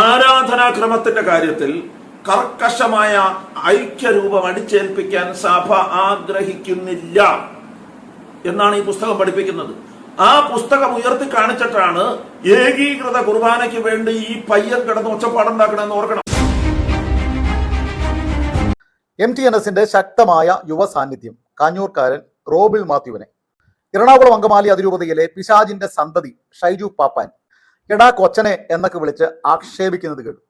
ആരാധനാക്രമത്തിന്റെ കാര്യത്തിൽ കർക്കശമായ ഐക്യരൂപം അടിച്ചേൽപ്പിക്കാൻ സഭ ആഗ്രഹിക്കുന്നില്ല എന്നാണ് ഈ പുസ്തകം പഠിപ്പിക്കുന്നത്. ആ പുസ്തകം ഉയർത്തി കാണിച്ചിട്ടാണ് ഏകീകൃത കുർബാനയ്ക്ക് വേണ്ടി ഈ പയ്യൻ കിടന്ന് ഒച്ചപ്പാടുണ്ടാക്കണമെന്ന് ഓർക്കണം. എം ടി എൻ എസിന്റെ ശക്തമായ യുവ സാന്നിധ്യം കാഞ്ഞൂർക്കാരൻ റോബിൾ മാത്യുവിനെ. എറണാകുളം അങ്കമാലി അതിരൂപതയിലെ പിശാജിന്റെ സന്തതി ഷൈജു പാപ്പാൻ. എടാ കൊച്ചനെ എന്നൊക്കെ വിളിച്ച് ആക്ഷേപിക്കുന്നത് കേട്ടു.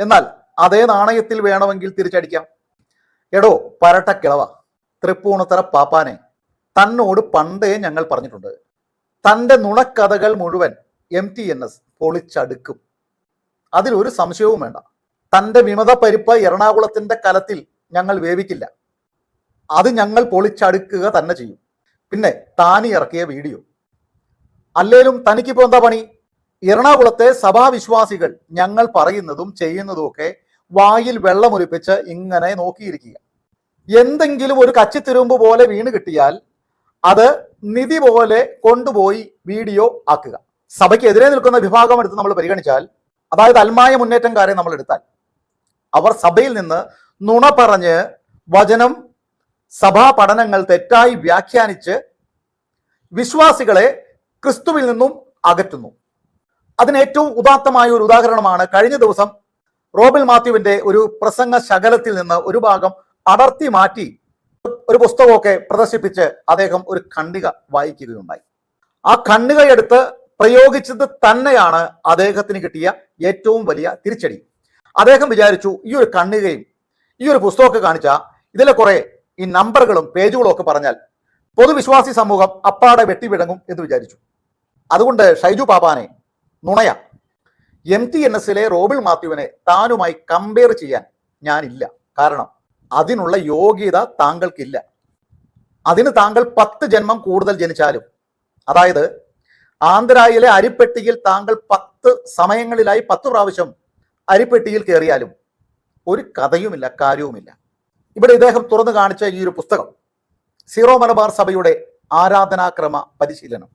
എന്നാൽ അതേ നാണയത്തിൽ വേണമെങ്കിൽ തിരിച്ചടിക്കാം. എടോ പരട്ടക്കിളവ തൃപ്പൂണിത്തറ പാപ്പാനെ തന്നോട് പണ്ടേ ഞങ്ങൾ പറഞ്ഞിട്ടുണ്ട്. തന്റെ നുണക്കഥകൾ മുഴുവൻ എം ടി എൻ എസ് പൊളിച്ചടുക്കും. അതിലൊരു സംശയവും വേണ്ട. തന്റെ വിമത പരിപ്പ് എറണാകുളത്തിന്റെ കലത്തിൽ ഞങ്ങൾ വേവിക്കില്ല. അത് ഞങ്ങൾ പൊളിച്ചടുക്കുക തന്നെ ചെയ്യും. പിന്നെ താനി ഇറക്കിയ വീഡിയോ. അല്ലേലും തനിക്കിപ്പോ എന്താ പണി? എറണാകുളത്തെ സഭാവിശ്വാസികൾ ഞങ്ങൾ പറയുന്നതും ചെയ്യുന്നതും ഒക്കെ വായിൽ വെള്ളമൊലിപ്പിച്ച് ഇങ്ങനെ നോക്കിയിരിക്കുക എന്തെങ്കിലും ഒരു കച്ചിത്തിരുമ്പ് പോലെ വീണ് കിട്ടിയാൽ അത് നിധി പോലെ കൊണ്ടുപോയി വീഡിയോ ആക്കുക. സഭയ്ക്കെതിരെ നിൽക്കുന്ന വിഭാഗം എടുത്ത് നമ്മൾ പരിഗണിച്ചാൽ അതായത് അൽമായ മുന്നേറ്റംകാരെ നമ്മൾ എടുത്താൽ അവർ സഭയിൽ നിന്ന് നുണ പറഞ്ഞ് വചനം സഭാ പഠനങ്ങൾ തെറ്റായി വ്യാഖ്യാനിച്ച് വിശ്വാസികളെ ക്രിസ്തുവിൽ നിന്നും അകറ്റുന്നു. അതിന് ഏറ്റവും ഉദാത്തമായ ഒരു ഉദാഹരണമാണ് കഴിഞ്ഞ ദിവസം റോബിൻ മാത്യുവിന്റെ ഒരു പ്രസംഗ ശകലത്തിൽ നിന്ന് ഒരു ഭാഗം അടർത്തി മാറ്റി ഒരു പുസ്തകമൊക്കെ പ്രദർശിപ്പിച്ച് അദ്ദേഹം ഒരു ഖണ്ഡിക വായിക്കുകയുണ്ടായി. ആ ഖണ്ഡികയെടുത്ത് പ്രയോഗിച്ചത് തന്നെയാണ് അദ്ദേഹത്തിന് കിട്ടിയ ഏറ്റവും വലിയ തിരിച്ചടി. അദ്ദേഹം വിചാരിച്ചു ഈ ഒരു ഖണ്ഡികയും ഈ ഒരു പുസ്തകമൊക്കെ കാണിച്ച ഇതിലെ കുറെ ഈ നമ്പറുകളും പേജുകളും ഒക്കെ പറഞ്ഞാൽ പൊതുവിശ്വാസി സമൂഹം അപ്പാടെ വെട്ടിവിടങ്ങും എന്ന് വിചാരിച്ചു. അതുകൊണ്ട് ഷൈജു പാപ്പാനെ നുണയ. എം ടി എൻ എസിലെ റോബിൾ മാത്യുവിനെ താനുമായി കമ്പയർ ചെയ്യാൻ ഞാനില്ല. കാരണം അതിനുള്ള യോഗ്യത താങ്കൾക്കില്ല. അതിന് താങ്കൾ പത്ത് ജന്മം കൂടുതൽ ജനിച്ചാലും അതായത് ആന്ധ്രായിലെ അരിപ്പെട്ടിയിൽ താങ്കൾ പത്ത് സമയങ്ങളിലായി പത്ത് പ്രാവശ്യം അരിപ്പെട്ടിയിൽ കയറിയാലും ഒരു കഥയുമില്ല കാര്യവുമില്ല. ഇവിടെ ഇദ്ദേഹം തുറന്നു കാണിച്ച ഈ ഒരു പുസ്തകം സീറോ മലബാർ സഭയുടെ ആരാധനാക്രമ പരിശീലനം.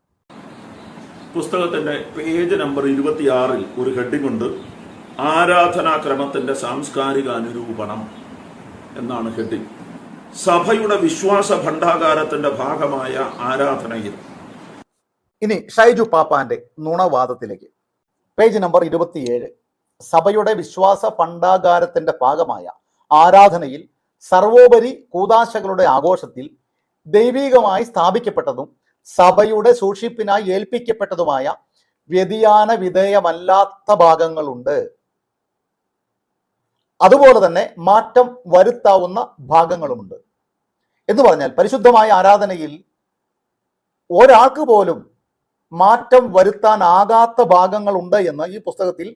പുസ്തകത്തിന്റെ പേജ് നമ്പർ ഇരുപത്തിയാറിൽ ഒരു ഹെഡിംഗ് ഉണ്ട്. ആരാധനാക്രമത്തിന്റെ സാംസ്കാരിക അനുരൂപണം എന്നാണ് ഹെഡിംഗ് സഭയുടെ വിശ്വാസ ഭണ്ഡാകാരത്തിന്റെ ഭാഗമായ ആരാധനയിൽ. ഇനി ഷൈജു പാപ്പാന്റെ നുണവാദത്തിലേക്ക്. പേജ് നമ്പർ ഇരുപത്തിയേഴ്. സഭയുടെ വിശ്വാസ ഭണ്ഡാകാരത്തിന്റെ ഭാഗമായ ആരാധനയിൽ സർവോപരി കൂതാശകളുടെ ആഘോഷത്തിൽ ദൈവികമായി സ്ഥാപിക്കപ്പെട്ടതും സഭയുടെ സൂക്ഷിപ്പിനായി ഏൽപ്പിക്കപ്പെട്ടതുമായ വ്യതിയാന വിധേയമല്ലാത്ത ഭാഗങ്ങളുണ്ട്. അതുപോലെ തന്നെ മാറ്റം വരുത്താവുന്ന ഭാഗങ്ങളുമുണ്ട്. എന്ന് പറഞ്ഞാൽ പരിശുദ്ധമായ ആരാധനയിൽ ഒരാൾക്ക് പോലും മാറ്റം വരുത്താനാകാത്ത ഭാഗങ്ങളുണ്ട് എന്ന് ഈ പുസ്തകത്തിൽ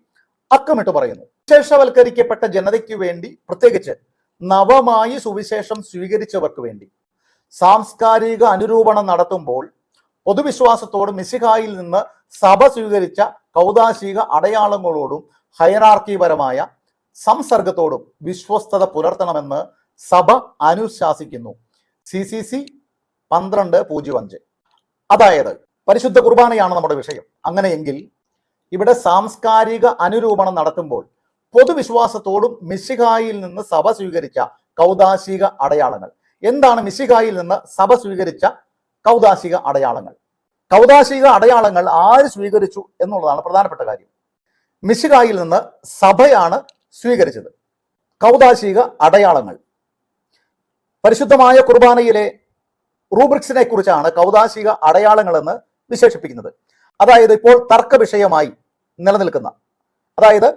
അക്കമിട്ട് പറയുന്നു. വിശേഷവൽക്കരിക്കപ്പെട്ട ജനതയ്ക്ക് വേണ്ടി പ്രത്യേകിച്ച് നവമായി സുവിശേഷം സ്വീകരിച്ചവർക്ക് വേണ്ടി സാംസ്കാരിക അനുരൂപണം നടത്തുമ്പോൾ പൊതുവിശ്വാസത്തോടും മിസിഹായിൽ നിന്ന് സഭ സ്വീകരിച്ച കൗതാശിക അടയാളങ്ങളോടും ഹൈറാർക്കിപരമായ സംസർഗത്തോടും വിശ്വസ്തത പുലർത്തണമെന്ന് സഭ അനുശാസിക്കുന്നു. സി സി സി പന്ത്രണ്ട് പൂജ്യം അഞ്ച്. അതായത് പരിശുദ്ധ കുർബാനയാണ് നമ്മുടെ വിഷയം. അങ്ങനെയെങ്കിൽ ഇവിടെ സാംസ്കാരിക അനുരൂപണം നടത്തുമ്പോൾ പൊതുവിശ്വാസത്തോടും മിശിഹായിൽ നിന്ന് സഭ സ്വീകരിച്ച കൗതാശിക അടയാളങ്ങൾ. എന്താണ് മിശിഹായിൽ നിന്ന് സഭ സ്വീകരിച്ച കൗതാശിക അടയാളങ്ങൾ. കൗതാശിക അടയാളങ്ങൾ ആര് സ്വീകരിച്ചു എന്നുള്ളതാണ് പ്രധാനപ്പെട്ട കാര്യം. മിശികായിൽ നിന്ന് സഭയാണ് സ്വീകരിച്ചത്. കൗതാശിക അടയാളങ്ങൾ. പരിശുദ്ധമായ കുർബാനയിലെ റൂബ്രിക്സിനെ കുറിച്ചാണ് അടയാളങ്ങൾ എന്ന് വിശേഷിപ്പിക്കുന്നത്. അതായത് ഇപ്പോൾ തർക്ക വിഷയമായി നിലനിൽക്കുന്ന അതായത്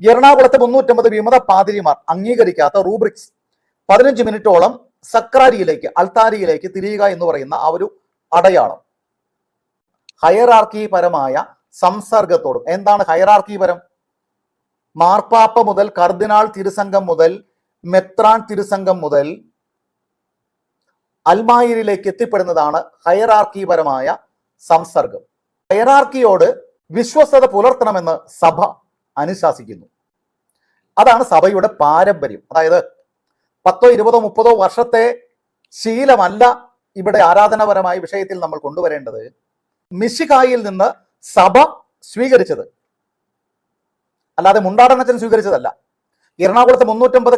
എറണാകുളത്തെ മുന്നൂറ്റമ്പത് വിമത പാതിരിമാർ അംഗീകരിക്കാത്ത റൂബ്രിക്സ് പതിനഞ്ച് മിനിറ്റോളം സക്രാരിയിലേക്ക് അൾത്താരിയിലേക്ക് തിരിയുക എന്ന് പറയുന്ന ആ ഒരു അടയാളം. ഹയറാർക്കി പരമായ സംസർഗത്തോടും എന്താണ് ഹയറാർക്കി പരം മാർപ്പാപ്പ മുതൽ കർദിനാൾ തിരുസംഗം മുതൽ മെത്രാൻ തിരുസംഗം മുതൽ അൽമായിരിലേക്ക് എത്തിപ്പെടുന്നതാണ് ഹയറാർക്കിപരമായ സംസർഗം. ഹയറാർക്കിയോട് വിശ്വസ്തത പുലർത്തണമെന്ന് സഭ അനുശാസിക്കുന്നു. അതാണ് സഭയുടെ പാരമ്പര്യം. അതായത് പത്തോ ഇരുപതോ മുപ്പതോ വർഷത്തെ ശീലമല്ല ഇവിടെ ആരാധനാപരമായ വിഷയത്തിൽ നമ്മൾ കൊണ്ടുവരേണ്ടത്. മിശികായിൽ നിന്ന് സഭ സ്വീകരിച്ചത്. അല്ലാതെ മുണ്ടാടനച്ചൻ സ്വീകരിച്ചതല്ല. എറണാകുളത്തെ മുന്നൂറ്റമ്പത്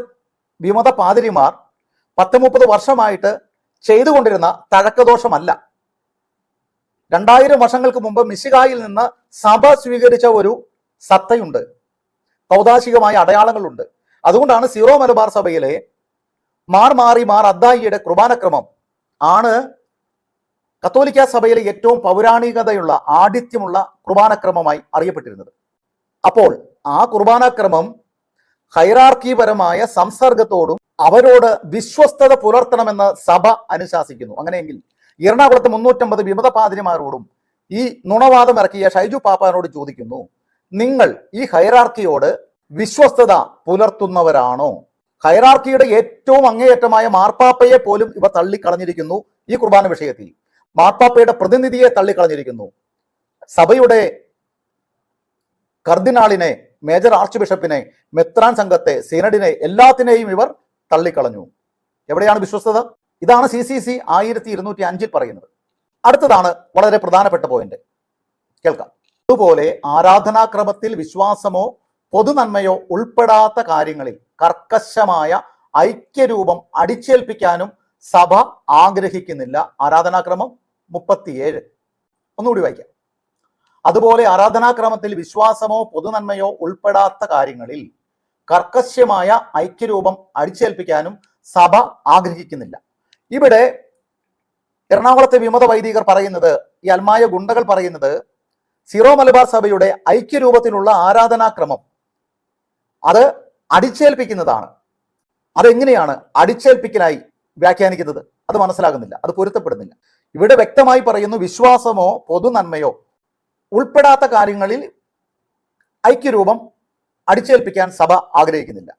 വിമത പാതിരിമാർ പത്ത് മുപ്പത് വർഷമായിട്ട് ചെയ്തുകൊണ്ടിരുന്ന തഴക്കദോഷമല്ല. രണ്ടായിരം വർഷങ്ങൾക്ക് മുമ്പ് മിശികായിൽ നിന്ന് സഭ സ്വീകരിച്ച ഒരു സത്തയുണ്ട്. പൗതാശികമായ അടയാളങ്ങളുണ്ട്. അതുകൊണ്ടാണ് സീറോ മലബാർ സഭയിലെ മാർ മാറി മാർ അദ്ദായിയുടെ കുർബാനക്രമം ആണ് കത്തോലിക്ക സഭയിലെ ഏറ്റവും പൗരാണികതയുള്ള ആഡിത്യമുള്ള കുർബാനക്രമമായി അറിയപ്പെട്ടിരുന്നത്. അപ്പോൾ ആ കുർബാനക്രമം ഹൈറാർക്കിപരമായ സംസർഗത്തോടും അവരോട് വിശ്വസ്തത പുലർത്തണമെന്ന് സഭ അനുശാസിക്കുന്നു. അങ്ങനെയെങ്കിൽ എറണാകുളത്ത് മുന്നൂറ്റമ്പത് വിമത പാതിരിമാരോടും ഈ നുണവാദം ഇറക്കിയ ഷൈജു പാപ്പാനോട് ചോദിക്കുന്നു നിങ്ങൾ ഈ ഹൈറാർക്കിയോട് വിശ്വസ്തത പുലർത്തുന്നവരാണോ? ഹൈറാർക്കിയുടെ ഏറ്റവും അങ്ങേയറ്റമായ മാർപ്പാപ്പയെ പോലും ഇവ തള്ളിക്കളഞ്ഞിരിക്കുന്നു ഈ കുർബാന വിഷയത്തിൽ. മാർപ്പാപ്പയുടെ പ്രതിനിധിയെ തള്ളിക്കളഞ്ഞിരിക്കുന്നു. സഭയുടെ കർദിനാളിനെ മേജർ ആർച്ച് ബിഷപ്പിനെ മെത്രാൻ സംഘത്തെ സീനഡിനെ എല്ലാത്തിനെയും ഇവർ തള്ളിക്കളഞ്ഞു. എവിടെയാണ് വിശ്വസ്തത? ഇതാണ് സി സി സി ആയിരത്തി ഇരുന്നൂറ്റി അഞ്ചിൽ പറയുന്നത്. അടുത്തതാണ് വളരെ പ്രധാനപ്പെട്ട പോയിന്റ്. കേൾക്കാം. അതുപോലെ ആരാധനാക്രമത്തിൽ വിശ്വാസമോ പൊതുനന്മയോ ഉൾപ്പെടാത്ത കാര്യങ്ങളിൽ കർക്കശമായ ഐക്യരൂപം അടിച്ചേൽപ്പിക്കാനും സഭ ആഗ്രഹിക്കുന്നില്ല. ആരാധനാക്രമം മുപ്പത്തിയേഴ്. ഒന്നുകൂടി വായിക്കാം. അതുപോലെ ആരാധനാക്രമത്തിൽ വിശ്വാസമോ പൊതുനന്മയോ ഉൾപ്പെടാത്ത കാര്യങ്ങളിൽ കർക്കശ്യമായ ഐക്യരൂപം അടിച്ചേൽപ്പിക്കാനും സഭ ആഗ്രഹിക്കുന്നില്ല. ഇവിടെ എറണാകുളത്തെ വിമത വൈദികർ പറയുന്നത് ഈ അൽമായ ഗുണ്ടകൾ പറയുന്നത് സിറോ മലബാർ സഭയുടെ ഐക്യരൂപത്തിലുള്ള ആരാധനാക്രമം അത് അടിച്ചേൽപ്പിക്കുന്നതാണ്. അതെങ്ങനെയാണ് അടിച്ചേൽപ്പിക്കലായി വ്യാഖ്യാനിക്കുന്നത്? അത് മനസ്സിലാകുന്നില്ല. അത് പൊരുത്തപ്പെടുന്നില്ല. ഇവിടെ വ്യക്തമായി പറയുന്നു വിശ്വാസമോ പൊതു നന്മയോ ഉൾപ്പെടാത്ത കാര്യങ്ങളിൽ ഐക്യരൂപം അടിച്ചേൽപ്പിക്കാൻ സഭ ആഗ്രഹിക്കുന്നില്ല.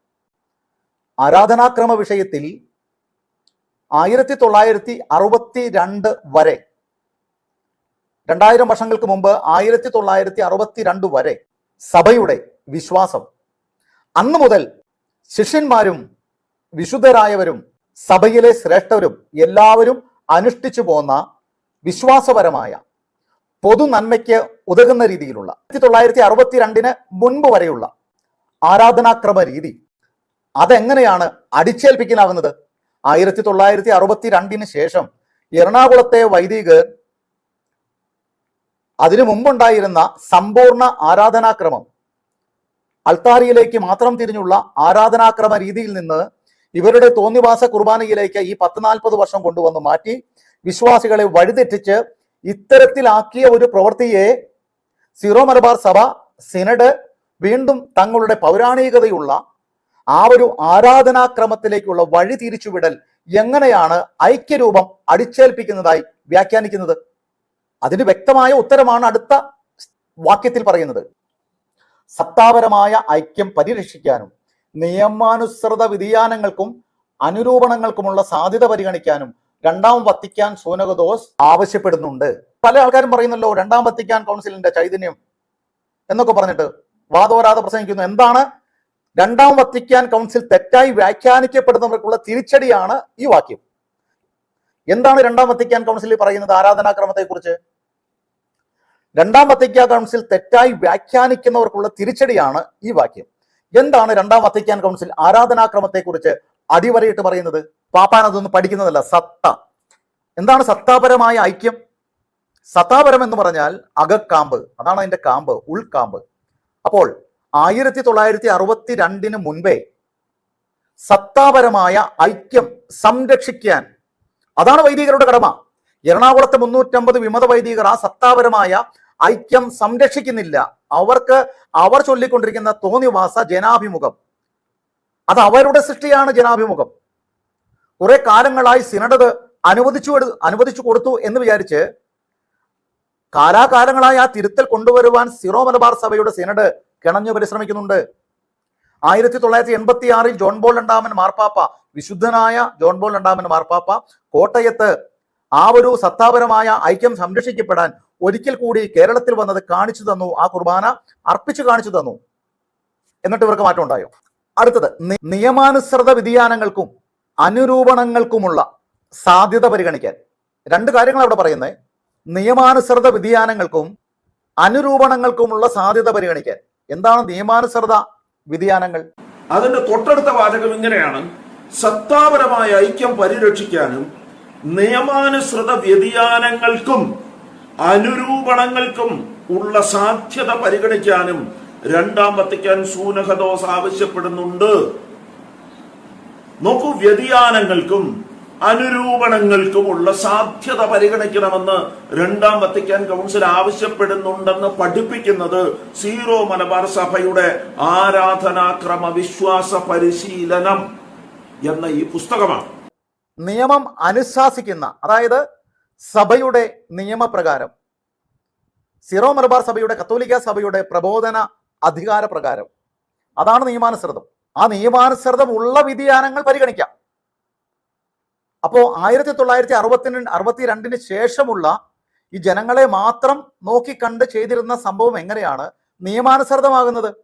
ആരാധനാക്രമ വിഷയത്തിൽ ആയിരത്തി തൊള്ളായിരത്തി അറുപത്തി രണ്ട് വരെ രണ്ടായിരം വർഷങ്ങൾക്ക് മുമ്പ് ആയിരത്തി തൊള്ളായിരത്തി അറുപത്തി രണ്ട് വരെ സഭയുടെ വിശ്വാസം അന്ന് മുതൽ ശിഷ്യന്മാരും വിശുദ്ധരായവരും സഭയിലെ ശ്രേഷ്ഠരും എല്ലാവരും അനുഷ്ഠിച്ചു പോന്ന വിശ്വാസപരമായ പൊതു നന്മയ്ക്ക് ഉതകുന്ന രീതിയിലുള്ള ആയിരത്തി തൊള്ളായിരത്തി അറുപത്തി രണ്ടിന് മുൻപ് വരെയുള്ള ആരാധനാക്രമ രീതി അതെങ്ങനെയാണ് അടിച്ചേൽപ്പിക്കാനാകുന്നത്? ആയിരത്തി തൊള്ളായിരത്തി അറുപത്തി രണ്ടിന് ശേഷം എറണാകുളത്തെ വൈദികർ അതിനു മുമ്പുണ്ടായിരുന്ന സമ്പൂർണ ആരാധനാക്രമം അൾത്താരിയിലേക്ക് മാത്രം തിരിഞ്ഞുള്ള ആരാധനാക്രമ രീതിയിൽ നിന്ന് ഇവരുടെ തോന്നിവാസ കുർബാനയിലേക്ക് ഈ പത്ത് നാൽപ്പത് വർഷം കൊണ്ടുവന്ന് മാറ്റി വിശ്വാസികളെ വഴിതെറ്റിച്ച് ഇത്തരത്തിലാക്കിയ ഒരു പ്രവൃത്തിയെ സിറോ മലബാർ സഭ സിനഡ് വീണ്ടും തങ്ങളുടെ പൗരാണികതയുള്ള ആ ഒരു ആരാധനാക്രമത്തിലേക്കുള്ള വഴി തിരിച്ചുവിടൽ എങ്ങനെയാണ് ഐക്യരൂപം അടിച്ചേൽപ്പിക്കുന്നതായി വ്യാഖ്യാനിക്കുന്നത്? അതിന് വ്യക്തമായ ഉത്തരമാണ് അടുത്ത വാക്യത്തിൽ പറയുന്നത്. സത്താപരമായ ഐക്യം പരിരക്ഷിക്കാനും നിയമാനുസൃത വ്യതിയാനങ്ങൾക്കും അനുരൂപണങ്ങൾക്കുമുള്ള സാധ്യത പരിഗണിക്കാനും രണ്ടാം വത്തിക്കാൻ സോനകദോസ് ആവശ്യപ്പെടുന്നുണ്ട്. പല ആൾക്കാരും പറയുന്നല്ലോ രണ്ടാം വത്തിക്കാൻ കൗൺസിലിന്റെ ചൈതന്യം എന്നൊക്കെ പറഞ്ഞിട്ട് വാദോരാതെ പ്രസംഗിക്കുന്നു. എന്താണ്? രണ്ടാം വത്തിക്കാൻ കൗൺസിൽ തെറ്റായി വ്യാഖ്യാനിക്കപ്പെടുന്നവർക്കുള്ള തിരിച്ചടിയാണ് ഈ വാക്യം. എന്താണ് രണ്ടാം വത്തിക്കാൻ കൗൺസിലിൽ പറയുന്നത് ആരാധനാക്രമത്തെക്കുറിച്ച്? രണ്ടാം വത്തിക്കാൻ കൗൺസിൽ തെറ്റായി വ്യാഖ്യാനിക്കുന്നവർക്കുള്ള തിരിച്ചടിയാണ് ഈ വാക്യം. എന്താണ് രണ്ടാം വത്തിക്കാൻ കൗൺസിൽ ആരാധനാക്രമത്തെക്കുറിച്ച് അടിവരയിട്ട് പറയുന്നത്? പാപ്പാൻ അതൊന്നും പഠിക്കുന്നതല്ല സത്ത. എന്താണ് സത്താപരമായ ഐക്യം? സത്താപരം എന്ന് പറഞ്ഞാൽ അകക്കാമ്പ് അതാണ് അതിന്റെ കാമ്പ് ഉൾക്കാമ്പ്. അപ്പോൾ ആയിരത്തി തൊള്ളായിരത്തി അറുപത്തി രണ്ടിന് മുൻപേ സത്താപരമായ ഐക്യം സംരക്ഷിക്കാൻ അതാണ് വൈദികരുടെ കടമ. എറണാകുളത്തെ മുന്നൂറ്റമ്പത് വിമത വൈദികർ ആ സത്താപരമായ ഐക്യം സംരക്ഷിക്കുന്നില്ല. അവർക്ക് അവർ ചൊല്ലിക്കൊണ്ടിരിക്കുന്ന തോന്നിവാസ ജനാഭിമുഖം. അത് അവരുടെ സൃഷ്ടിയാണ് ജനാഭിമുഖം. കുറെ കാലങ്ങളായി സിനഡത് അനുവദിച്ചു അനുവദിച്ചു കൊടുത്തു എന്ന് വിചാരിച്ച് കാലാകാലങ്ങളായി ആ തിരുത്തൽ കൊണ്ടുവരുവാൻ സിറോ മലബാർ സഭയുടെ സിനഡ് കിണഞ്ഞു പരിശ്രമിക്കുന്നുണ്ട്. ആയിരത്തി തൊള്ളായിരത്തി എൺപത്തി ആറിൽ ജോൺ ബോൾ രണ്ടാമൻ മാർപ്പാപ്പ വിശുദ്ധനായ ജോൺ ബോൾ രണ്ടാമൻ മാർപ്പാപ്പ കോട്ടയത്ത് ആ ഒരു സത്താപരമായ ഐക്യം സംരക്ഷിക്കപ്പെടാൻ ഒരിക്കൽ കൂടി കേരളത്തിൽ വന്നത് കാണിച്ചു തന്നു ആ കുർബാന അർപ്പിച്ചു കാണിച്ചു തന്നു. എന്നിട്ട് ഇവർക്ക് മാറ്റം ഉണ്ടായോ? അടുത്തത് നിയമാനുസൃത വ്യതിയാനങ്ങൾക്കും അനുരൂപണങ്ങൾക്കുമുള്ള സാധ്യത പരിഗണിക്കാൻ. രണ്ട് കാര്യങ്ങൾ അവിടെ പറയുന്നത് നിയമാനുസൃത വ്യതിയാനങ്ങൾക്കും അനുരൂപണങ്ങൾക്കുമുള്ള സാധ്യത പരിഗണിക്കാൻ. എന്താണ് നിയമാനുസൃത വ്യതിയാനങ്ങൾ? അതിന്റെ തൊട്ടടുത്ത വാചകം ഇങ്ങനെയാണ്. സത്താപരമായ ഐക്യം പരിരക്ഷിക്കാനും നിയമാനുസൃത വ്യതിയാനങ്ങൾക്കും അനുരൂപണങ്ങൾക്കും ഉള്ള സാധ്യത പരിഗണിക്കാനും രണ്ടാം വത്തിക്കാൻ സൂനഹദോസ് ആവശ്യപ്പെടുന്നുണ്ട്. നോക്കൂ വ്യതിയാനങ്ങൾക്കും അനുരൂപണങ്ങൾക്കുമുള്ള സാധ്യത പരിഗണിക്കണമെന്ന് രണ്ടാം വത്തിക്കാൻ കൗൺസിൽ ആവശ്യപ്പെടുന്നുണ്ടെന്ന് പഠിപ്പിക്കുന്നത് സീറോ മലബാർ സഭയുടെ ആരാധനാക്രമ വിശ്വാസ പരിശീലനം എന്ന ഈ പുസ്തകമാണ്. നിയമം അനുശാസിക്കുന്ന അതായത് സഭയുടെ നിയമപ്രകാരം സിറോ മലബാർ സഭയുടെ കത്തോലിക്ക സഭയുടെ പ്രബോധന അധികാര പ്രകാരം അതാണ് നിയമാനുസൃതം. ആ നിയമാനുസൃതം ഉള്ള വ്യതിയാനങ്ങൾ പരിഗണിക്കാം. അപ്പോ ആയിരത്തി തൊള്ളായിരത്തി അറുപത്തിന് അറുപത്തിരണ്ടിന് ശേഷമുള്ള ഈ ജനങ്ങളെ മാത്രം നോക്കിക്കണ്ട് ചെയ്തിരുന്ന സംഭവം എങ്ങനെയാണ് നിയമാനുസൃതമാകുന്നത്?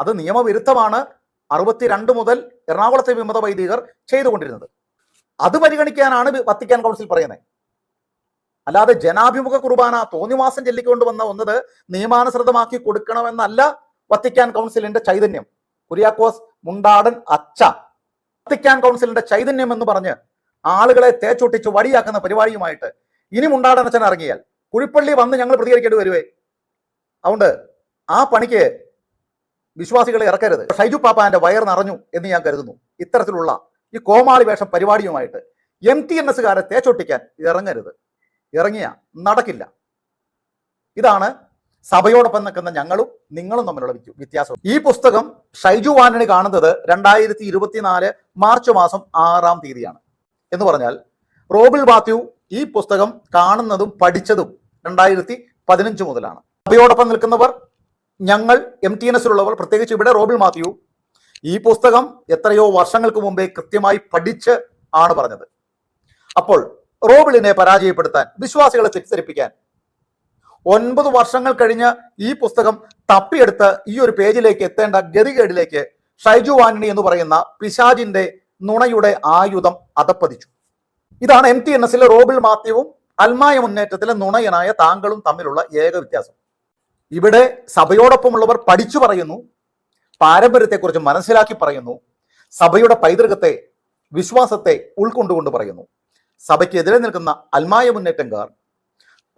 അത് നിയമവിരുദ്ധമാണ് അറുപത്തിരണ്ട് മുതൽ എറണാകുളത്തെ വിമത വൈദികർ ചെയ്തുകൊണ്ടിരുന്നത്. അത് പരിഗണിക്കാനാണ് വത്തിക്കാൻ കൗൺസിൽ പറയുന്നത്. അല്ലാതെ ജനാഭിമുഖ കുർബാന തോന്നിവാസം ചൊല്ലിക്കൊണ്ട് വന്ന ഒന്നത് നിയമാനുസൃതമാക്കി കൊടുക്കണമെന്നല്ല വത്തിക്കാൻ കൗൺസിലിന്റെ ചൈതന്യം. കുര്യാക്കോസ് മുണ്ടാടൻ അച്ച വത്തിക്കാൻ കൗൺസിലിന്റെ ചൈതന്യം എന്ന് പറഞ്ഞ് ആളുകളെ തേച്ചൊട്ടിച്ച് വടിയാക്കുന്ന പരിപാടിയുമായിട്ട് ഇനി മുണ്ടാടൻ അച്ഛൻ ഇറങ്ങിയാൽ കുഴിപ്പള്ളി വന്ന് ഞങ്ങൾ പ്രതികരിക്കേണ്ടി വരുവേ? അതുകൊണ്ട് ആ പണിക്ക് വിശ്വാസികളെ ഇറക്കരുത്. ഷൈജു പാപ്പാന്റെ വയർ നിറഞ്ഞു എന്ന് ഞാൻ കരുതുന്നു. ഇത്തരത്തിലുള്ള ഈ കോമാളി വേഷം പരിപാടിയുമായിട്ട് എം ടി എൻ എസ്സുകാരെ തേച്ചൊട്ടിക്കാൻ ഇറങ്ങരുത്. ഇറങ്ങിയ നടക്കില്ല. ഇതാണ് സഭയോടൊപ്പം നിൽക്കുന്ന ഞങ്ങളും നിങ്ങളും തമ്മിലുള്ള വ്യത്യ- വ്യത്യാസം. ഈ പുസ്തകം ഷൈജു വാനണി കാണുന്നത് രണ്ടായിരത്തി ഇരുപത്തിനാല് മാർച്ച് മാസം ആറാം തീയതിയാണ്. എന്ന് പറഞ്ഞാൽ റോബിൾ ബാത്യു ഈ പുസ്തകം കാണുന്നതും പഠിച്ചതും രണ്ടായിരത്തി പതിനഞ്ച് മുതലാണ്. സഭയോടൊപ്പം നിൽക്കുന്നവർ ഞങ്ങൾ എം ടി എൻ എസിലുള്ളവർ പ്രത്യേകിച്ച് ഇവിടെ റോബിൾ മാത്യു ഈ പുസ്തകം എത്രയോ വർഷങ്ങൾക്ക് മുമ്പേ കൃത്യമായി പഠിച്ച് ആണ് പറഞ്ഞത്. അപ്പോൾ റോബിളിനെ പരാജയപ്പെടുത്താൻ വിശ്വാസികളെ തെറ്റിദ്ധരിപ്പിക്കാൻ ഒൻപത് വർഷങ്ങൾ കഴിഞ്ഞ് ഈ പുസ്തകം തപ്പിയെടുത്ത് ഈ ഒരു പേജിലേക്ക് എത്തേണ്ട ഗതികേടിലേക്ക് ഷൈജു ആന്റണി എന്ന് പറയുന്ന പിശാജിന്റെ നുണയുടെ ആയുധം അതപ്പതിച്ചു. ഇതാണ് എം ടി എൻ എസിലെ റോബിൾ മാത്യുവും അൽമായ മുന്നേറ്റത്തിലെ നുണയനായ താങ്കളും തമ്മിലുള്ള ഏക വ്യത്യാസം. ഇവിടെ സഭയോടൊപ്പമുള്ളവർ പഠിച്ചു പറയുന്നു പാരമ്പര്യത്തെക്കുറിച്ച് മനസ്സിലാക്കി പറയുന്നു. സഭയുടെ പൈതൃകത്തെ വിശ്വാസത്തെ ഉൾക്കൊണ്ടുകൊണ്ട് പറയുന്നു. സഭയ്ക്കെതിരെ നിൽക്കുന്ന അൽമായ മുന്നേറ്റംകാർ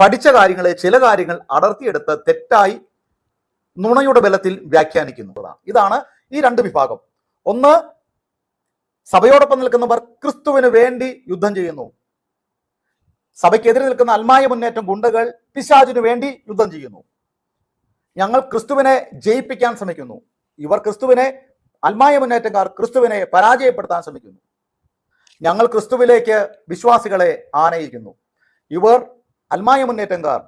പഠിച്ച കാര്യങ്ങളെ ചില കാര്യങ്ങൾ അടർത്തിയെടുത്ത് തെറ്റായി നുണയുടെ ബലത്തിൽ വ്യാഖ്യാനിക്കുന്നതാണ്. ഇതാണ് ഈ രണ്ട് വിഭാഗം. ഒന്ന് സഭയോടൊപ്പം നിൽക്കുന്നവർ ക്രിസ്തുവിന് വേണ്ടി യുദ്ധം ചെയ്യുന്നു. സഭയ്ക്കെതിരെ നിൽക്കുന്ന അൽമായ മുന്നേറ്റം ഗുണ്ടകൾ പിശാചിനു വേണ്ടി യുദ്ധം ചെയ്യുന്നു. ഞങ്ങൾ ക്രിസ്തുവിനെ ജയിപ്പിക്കാൻ ശ്രമിക്കുന്നു. ഇവർ ക്രിസ്തുവിനെ അൽമായ മുന്നേറ്റക്കാർ ക്രിസ്തുവിനെ പരാജയപ്പെടുത്താൻ ശ്രമിക്കുന്നു. ഞങ്ങൾ ക്രിസ്തുവിലേക്ക് വിശ്വാസികളെ ആനയിക്കുന്നു. ഇവർ അൽമായ മുന്നേറ്റക്കാർ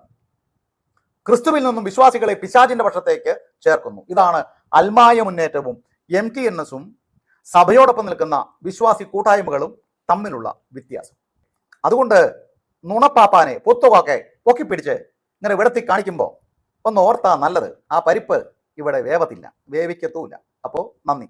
ക്രിസ്തുവിൽ നിന്നും വിശ്വാസികളെ പിശാചിന്റെ പക്ഷത്തേക്ക് ചേർക്കുന്നു. ഇതാണ് അൽമായ മുന്നേറ്റവും എം ടി എൻ എസും സഭയോടൊപ്പം നിൽക്കുന്ന വിശ്വാസി കൂട്ടായ്മകളും തമ്മിലുള്ള വ്യത്യാസം. അതുകൊണ്ട് നുണപ്പാപ്പാനെ പൊത്തുവാക്കെ പൊക്കിപ്പിടിച്ച് ഇങ്ങനെ വിടത്തി കാണിക്കുമ്പോൾ ഒന്ന് ഓർത്താ നല്ലത്. ആ പരിപ്പ് ഇവിടെ വേവത്തില്ല. വേവിക്കത്തുമില്ല. അപ്പോൾ നന്ദി.